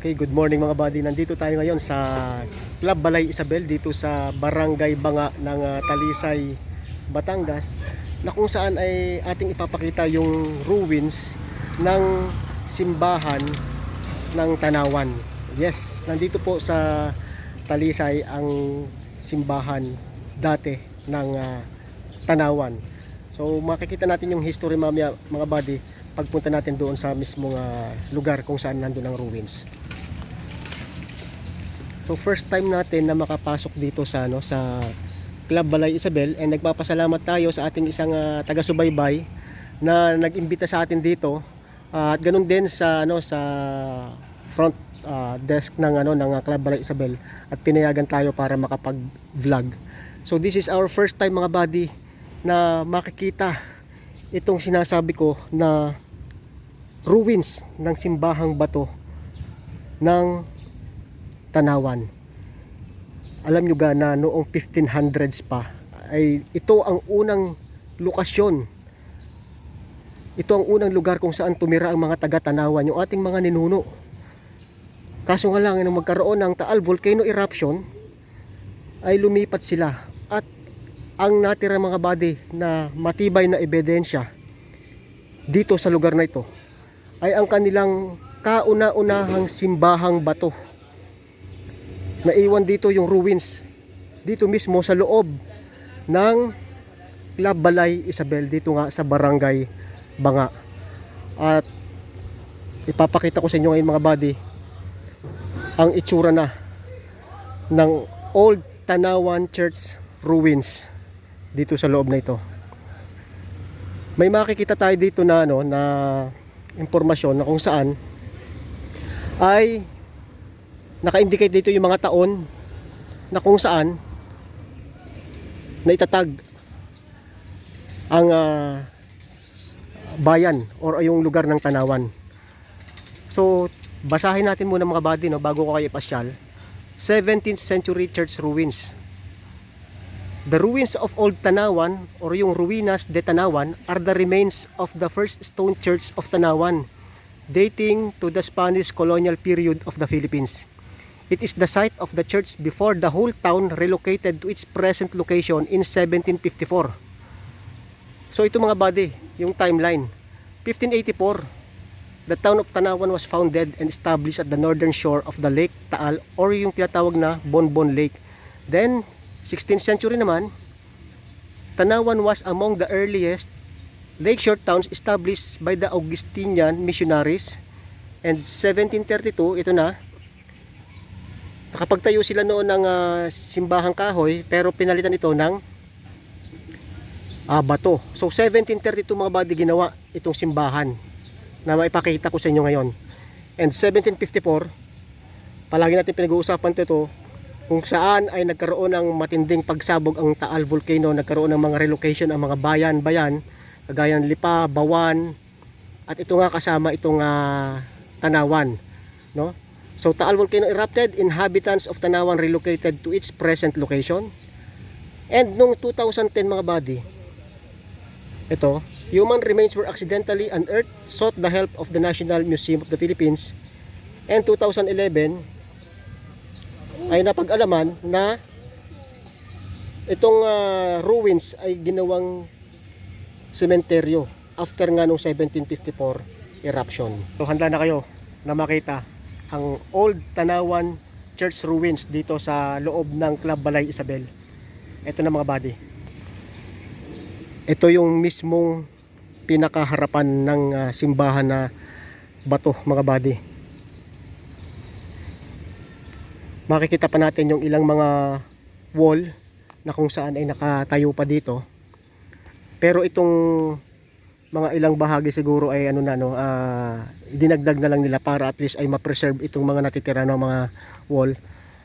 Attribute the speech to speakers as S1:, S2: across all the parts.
S1: Okay, good morning mga buddy. Nandito tayo ngayon sa Club Balay Isabel dito sa Barangay Banga ng ah, Talisay, Batangas na kung saan ay ating ipapakita yung ruins ng simbahan ng Tanawan. Yes, nandito po sa Talisay ang simbahan dati ng ah, Tanawan. So makikita natin yung history mamaya mga buddy pagpunta natin doon sa mismong ah, lugar kung saan nandun ang ruins. So first time natin na makapasok dito sa ano sa Club Balay Isabel. And nagpapasalamat tayo sa ating isang ah, taga-subaybay na nag-imbita sa atin dito. Ah, at ganun din sa ano sa front ah, desk ng ano ng ah, Club Balay Isabel. At pinayagan tayo para makapag-vlog. So this is our first time mga buddy na makikita itong sinasabi ko na ruins ng simbahang bato ng Tanawan. Alam nyo ga na noong 1500s pa ay ito ang unang lokasyon. Ito ang unang lugar kung saan tumira ang mga taga-Tanawan, yung ating mga ninuno. Kaso nga lang, nung magkaroon ng Taal Volcano Eruption, ay lumipat sila. At ang natira mga body na matibay na ebidensya dito sa lugar na ito ay ang kanilang kauna-unahang simbahang bato. Naiwan dito yung ruins dito mismo sa loob ng Club Balay Isabel dito nga sa barangay Banga. At ipapakita ko sa inyo ngayon mga buddy ang itsura na ng Old Tanawan Church ruins dito sa loob na ito. May makikita tayo dito na ano na impormasyon na kung saan ay naka-indicate dito yung mga taon na kung saan na itatag ang s- bayan or yung lugar ng Tanawan. So, basahin natin muna mga buddy no, bago ko kayo ipasyal. 17th century church ruins. The ruins of Old Tanawan or yung Ruinas de Tanawan are the remains of the first stone church of Tanawan dating to the Spanish colonial period of the Philippines. It is the site of the church before the whole town relocated to its present location in 1754. So ito mga buddy, yung timeline. 1584, the town of Tanawan was founded and established at the northern shore of the Lake Taal or yung tinatawag na Bonbon Lake. Then, 16th century naman, Tanawan was among the earliest lakeshore towns established by the Augustinian missionaries. And 1732, ito na, nakapagtayo sila noon ng ah, simbahang kahoy pero pinalitan ito ng ah, bato. So 1732 mga buddy ginawa itong simbahan na maipakita ko sa inyo ngayon. And 1754, palagi natin pinag-uusapan ito kung saan ay nagkaroon ng matinding pagsabog ang Taal Volcano, nagkaroon ng mga relocation ang mga bayan-bayan, kagaya ng Lipa, Bawan, at ito nga kasama itong ah, Tanawan, no? So Taal Volcano erupted, inhabitants of Tanawan relocated to its present location. And noong 2010 mga buddy, ito, human remains were accidentally unearthed, sought the help of the National Museum of the Philippines. And 2011 ay napag-alaman na itong ah, ruins ay ginawang sementeryo after nga nung 1754 eruption. So handa na kayo na makita ang Old Tanawan Church ruins dito sa loob ng Club Balay Isabel. Ito na mga buddy. Ito yung mismong pinakaharapan ng ah, simbahan na bato mga buddy. Makikita pa natin yung ilang mga wall na kung saan ay nakatayo pa dito. Pero itong mga ilang bahagi siguro ay ano na no, ah, dinagdag na lang nila para at least ay ma-preserve itong mga natitira ng mga wall.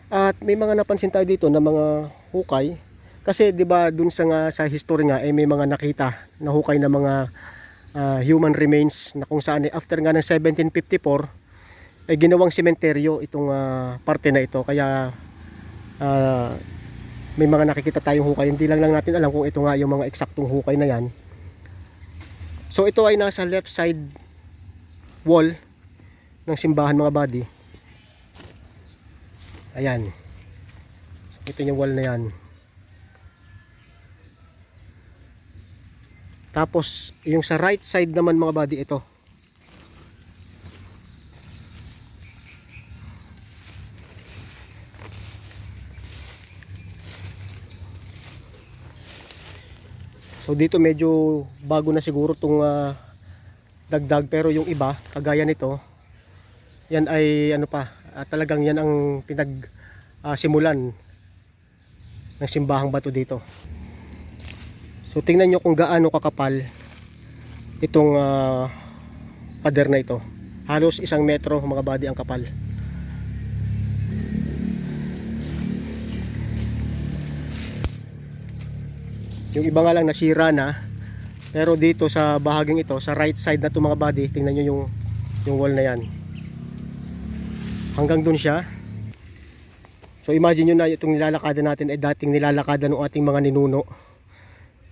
S1: At may mga napansin tayo dito na mga hukay. Kasi 'di ba dun sa nga sa history nga ay may mga nakita na hukay na mga ah, human remains na kung saan ay after nga ng 1754 ay ginawang sementeryo itong ah, parte na ito. Kaya ah, may mga nakikita tayong hukay. Hindi lang lang natin alam kung ito nga yung mga eksaktong hukay na yan so ito ay nasa left side wall ng simbahan mga buddy Ayan. Ito yung wall na yan. Tapos, yung sa right side naman mga buddy, ito. So dito medyo bago na siguro tong ah, dagdag pero yung iba kagaya nito yan ay ano pa ah, talagang yan ang pinag ah, simulan ng simbahang bato dito. So tingnan nyo kung gaano kakapal itong ah, pader na ito. Halos isang metro mga body ang kapal. Yung iba nga lang nasira na. Pero dito sa bahaging ito, sa right side na to mga body, tingnan nyo yung, yung wall na yan. Hanggang dun siya. So imagine nyo na itong nilalakada natin ay dating nilalakada ng ating mga ninuno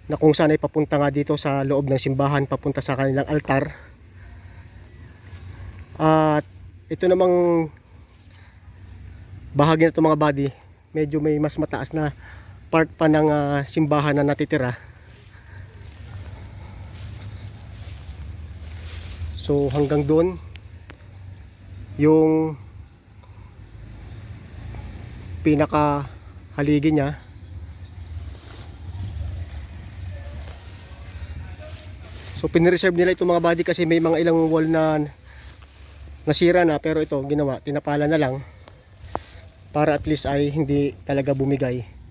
S1: na kung saan ay papunta nga dito sa loob ng simbahan, papunta sa kanilang altar. At ito namang bahagi na ito mga body, medyo may mas mataas na part pa ng ah, simbahan na natitira. So hanggang doon yung pinaka haligi niya So pinreserve nila itong mga body kasi may mga ilang wall na nasira na pero ito ginawa tinapala na lang para at least ay hindi talaga bumigay.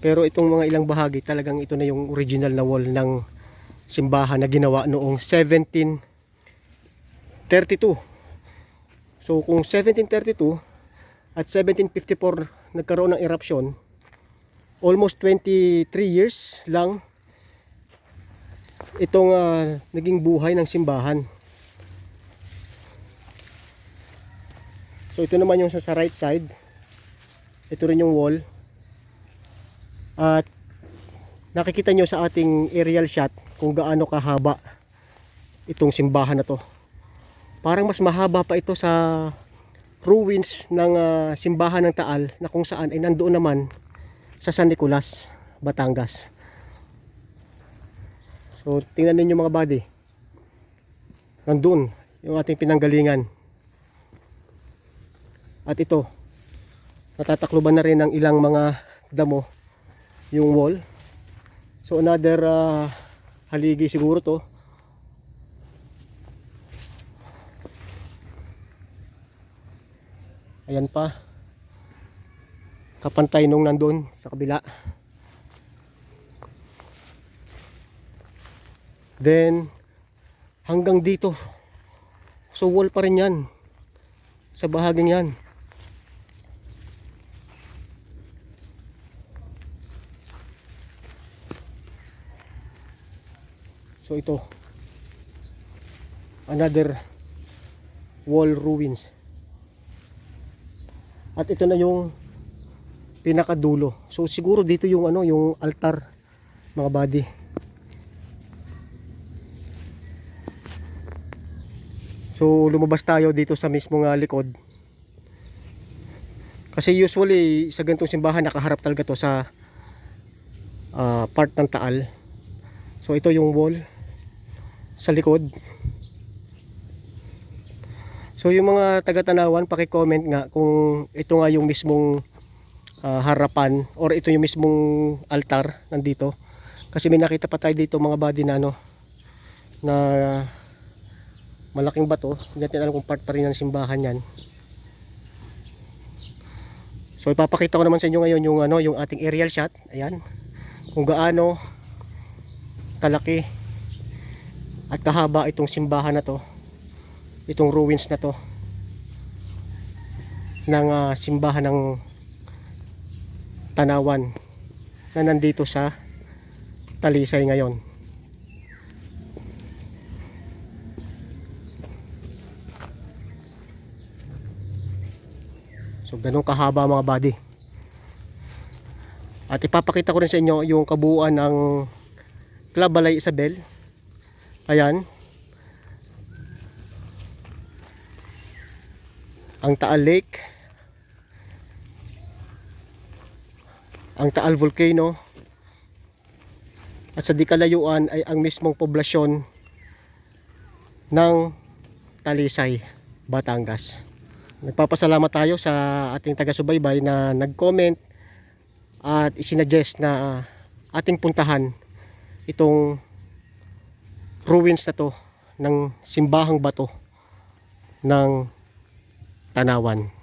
S1: Pero itong mga ilang bahagi talagang ito na yung original na wall ng simbahan na ginawa noong 1732. So kung 1732 at 1754 nagkaroon ng eruption, almost 23 years lang itong ah, naging buhay ng simbahan. So ito naman yung sa, sa right side. Ito rin yung wall. At nakikita nyo sa ating aerial shot kung gaano kahaba itong simbahan na to. Parang mas mahaba pa ito sa ruins ng ah, simbahan ng Taal na kung saan ay nandoon naman sa San Nicolas, Batangas. So tingnan ninyo mga body. Nandun yung ating pinanggalingan. At ito, natatakluban na rin ng ilang mga damo yung wall. So another ah, haligi siguro to. Ayan pa. Kapantay nung nandun sa kabila. Then hanggang dito. So wall pa rin 'yan. Sa bahaging 'yan. So ito another wall ruins. At ito na yung pinakadulo. So siguro dito yung ano, yung altar mga body. So lumabas tayo dito sa mismong ah, likod. Kasi usually sa ganitong simbahan nakaharap talaga to sa ah, part ng taal. So ito yung wall sa likod. So yung mga taga-tanawan, paki-comment nga kung ito nga yung mismong ah, harapan or ito yung mismong altar nandito. Kasi may nakita pa tayo dito mga body na ano na malaking bato. Hindi natin alam kung part pa rin ng simbahan yan. So ipapakita ko naman sa inyo ngayon yung ano yung ating aerial shot. Ayan. Kung gaano kalaki at kahaba itong simbahan na to itong ruins na to ng ah, simbahan ng Tanawan na nandito sa Talisay ngayon. So ganun kahaba mga body. At ipapakita ko rin sa inyo yung kabuuan ng Club Balay Isabel. Ayan. ang Taal Lake ang Taal Volcano at sa di kalayuan ay ang mismong poblasyon ng Talisay, Batangas. Nagpapasalamat tayo sa ating taga-subaybay na nag-comment at isinuggest na ating puntahan itong ruins na to ng simbahang bato ng Tanawan.